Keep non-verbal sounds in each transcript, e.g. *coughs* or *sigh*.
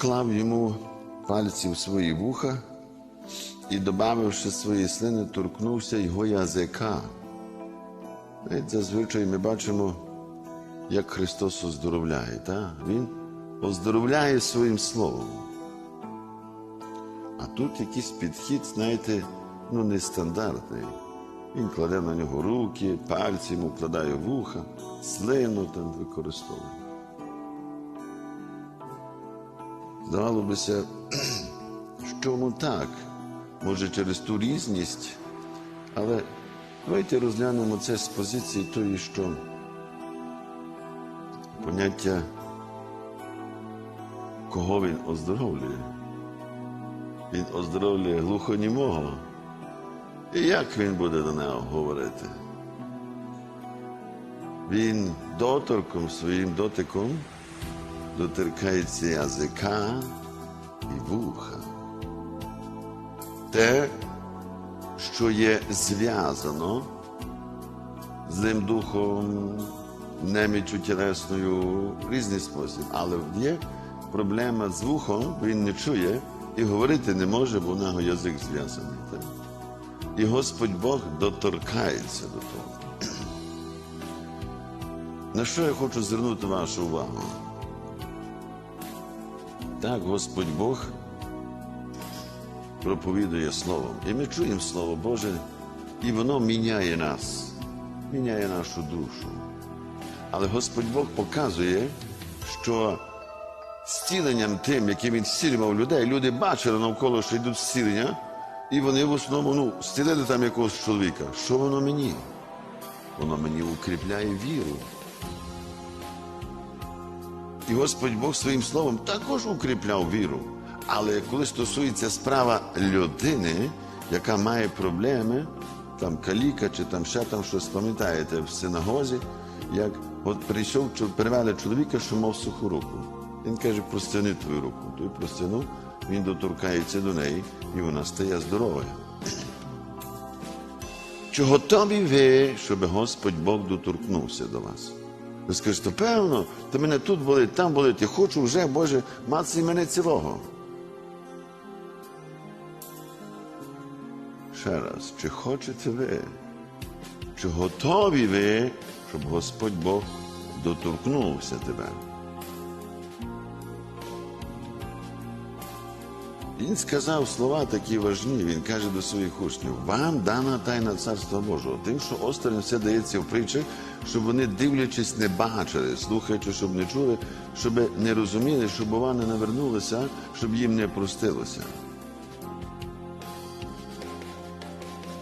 вклав йому пальці в свої вуха і, добавивши свої слини, торкнувся його язика. Навіть зазвичай ми бачимо, як Христос оздоровляє. Та? Він оздоровляє своїм словом. А тут якийсь підхід, знаєте, ну нестандартний. Він кладе на нього руки, пальці йому вкладає вуха, слину там використовує. Здавало бися, чому так? Може, через ту різність, але давайте розглянемо це з позиції тої, що поняття, кого він оздоровлює. Він оздоровлює глухонімого. І як він буде до нього говорити? Він доторком, своїм дотиком доторкається язика і вуха. Те, що є зв'язано з ним духом, немічу тілесною в різний спосіб. Але є проблема з вухом, він не чує і говорити не може, бо у нього язик зв'язаний. І Господь Бог доторкається до того. На що я хочу звернути вашу увагу? Так, Господь Бог проповідує Словом. І ми чуємо Слово Боже, і воно міняє нас, міняє нашу душу. Але Господь Бог показує, що зціленням тим, яким він зцілював людей, люди бачили навколо, що йдуть зцілення, і вони в основному ну, зцілили там якогось чоловіка. Що воно мені? Воно мені укріпляє віру. І Господь Бог своїм словом також укріпляв віру. Але коли стосується справа людини, яка має проблеми, там каліка чи там ще там щось пам'ятаєте в синагозі, як от прийшов, привели чоловіка, що мав суху руку. Він каже, простяни твою руку. Той простянув, він доторкається до неї, і вона стає здоровою. Чи готові ви, щоб Господь Бог доторкнувся до вас? Ви скажете, певно, то мене тут болить, там болить, я хочу вже, Боже, мацай мене цілого. Ще раз, чи хочете ви? Чи готові ви, щоб Господь Бог доторкнувся тебе? Він сказав слова такі важні. Він каже до своїх учнів: вам дана тайна царства Божого. Тим, що осторонь все дається в притчах, щоб вони, дивлячись, не бачили, слухаючи, щоб не чули, щоб не розуміли, щоб вони не вернулися, щоб їм не простилося.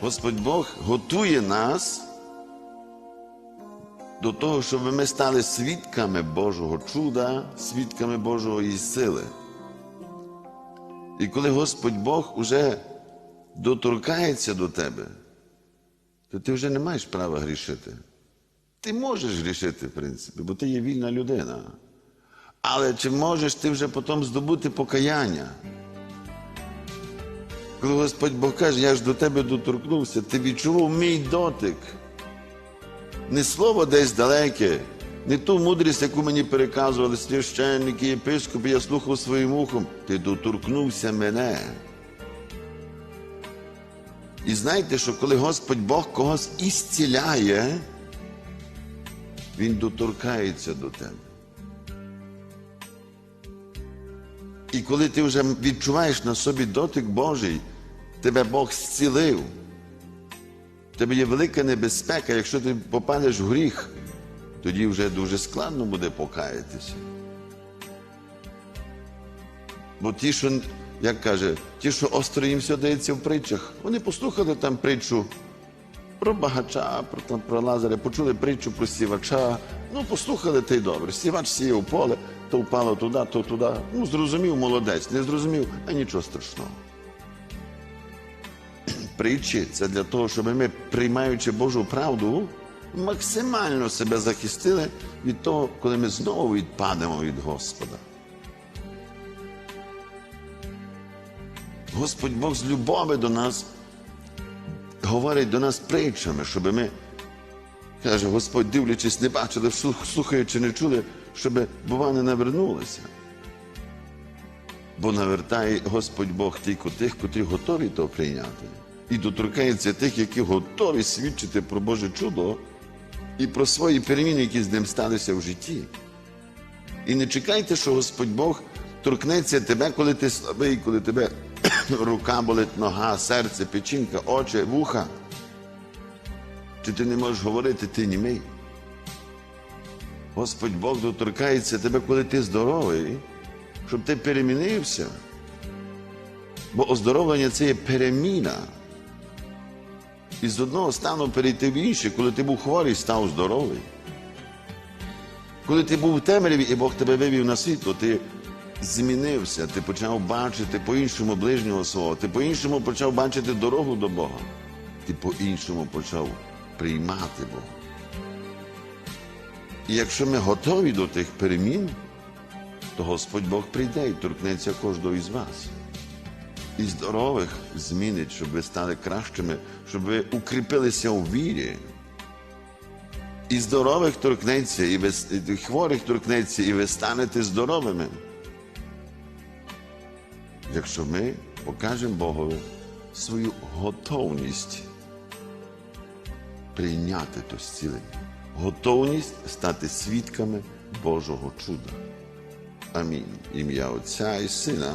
Господь Бог готує нас до того, щоб ми стали свідками Божого чуда, свідками Божої сили. І коли Господь Бог уже доторкається до тебе, то ти вже не маєш права грішити. Ти можеш грішити, в принципі, бо ти є вільна людина. Але чи можеш ти вже потім здобути покаяння? Коли Господь Бог каже, я ж до тебе доторкнувся, ти відчував мій дотик. Не слово десь далеке, не ту мудрість, яку мені переказували священники, єпископи, я слухав своїм ухом. Ти доторкнувся мене. І знаєте, що коли Господь Бог когось ісціляє, Він доторкається до тебе. І коли ти вже відчуваєш на собі дотик Божий, тебе Бог зцілив. Тебе є велика небезпека, якщо ти попадеш в гріх, тоді вже дуже складно буде покаятися. Бо ті, що, як каже, ті, що остро їм все дається в притчах, вони послухали там притчу про багача, про, там, про Лазаря, почули притчу про сівача. Ну, послухали та й добре. Сівач сіяв поле, то впало туди, то туди. Ну, зрозумів, молодець, не зрозумів, а нічого страшного. Притчі це для того, щоб ми, приймаючи Божу правду, максимально себе захистили від того, коли ми знову відпадемо від Господа. Господь Бог з любові до нас говорить до нас притчами, щоб ми, каже, Господь, дивлячись, не бачили, слух- слухаючи, не чули, щоб, бува, не навернулися. Бо навертає Господь Бог тільки тих, котрі готові то прийняти. І доторкається тих, які готові свідчити про Боже чудо і про свої переміни, які з ним сталися в житті. І не чекайте, що Господь Бог торкнеться тебе, коли ти слабий, коли тебе *coughs* рука болить, нога, серце, печінка, очі, вуха. Чи ти не можеш говорити, ти німий. Господь Бог доторкається тебе, коли ти здоровий, щоб ти перемінився. Бо оздоровлення це є переміна. І з одного стану перейти в інше, коли ти був хворий, став здоровий. Коли ти був в темряві і Бог тебе вивів на світло, ти змінився, ти почав бачити по-іншому ближнього свого, ти по-іншому почав бачити дорогу до Бога, ти по-іншому почав приймати Бога. І якщо ми готові до тих перемін, то Господь Бог прийде і торкнеться кожного із вас. І здорових змінить, щоб ви стали кращими, щоб ви укріпилися у вірі. І здорових торкнеться, і, ви, і хворих торкнеться, і ви станете здоровими. Якщо ми покажемо Богові свою готовність прийняти то зцілення, готовність стати свідками Божого чуда. Амінь. Ім'я Отця і Сина